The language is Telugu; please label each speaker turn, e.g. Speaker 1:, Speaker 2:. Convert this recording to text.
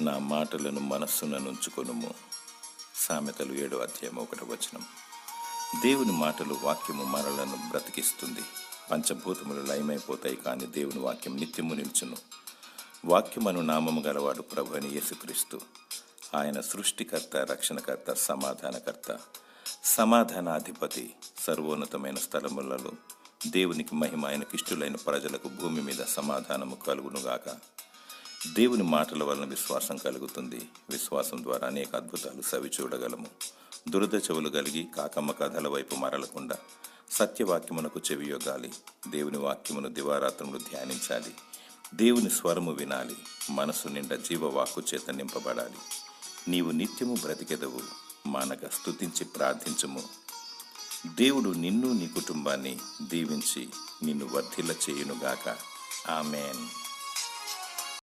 Speaker 1: నా మాటలను మనస్సున నుంచుకొనుము. సామెతలు ఏడో అధ్యాయం ఒకటి వచనం. దేవుని మాటలు వాక్యము మనలను బ్రతికిస్తుంది. పంచభూతములు లయమైపోతాయి కానీ దేవుని వాక్యం నిత్యము నిల్చును. వాక్యమను నామము గలవాడు ప్రభు అని యేసుక్రీస్తు. ఆయన సృష్టికర్త రక్షణకర్త సమాధానకర్త సమాధానాధిపతి సర్వోన్నతమైన స్థలములలో దేవునికి మహిమ ఆయనకిష్టులైన ప్రజలకు భూమి మీద సమాధానము కలుగునుగాక. దేవుని మాటల వలన విశ్వాసం కలుగుతుంది. విశ్వాసం ద్వారా అనేక అద్భుతాలు సవి చూడగలము. దురద చెవులు కలిగి కాకమ్మ కథల వైపు మరలకుండా సత్యవాక్యమునకు చెవియొగాలి దేవుని వాక్యమును దివారాత్రములు ధ్యానించాలి. దేవుని స్వరము వినాలి. మనసు నిండా జీవవాక్కు చేత నింపబడాలి. నీవు నిత్యము బ్రతికెదవు. మానక స్తుతించి ప్రార్థించుము. దేవుడు నిన్ను నీ కుటుంబాన్ని దీవించి నిన్ను వర్ధిల్ల చేయునుగాక ఆమెన్.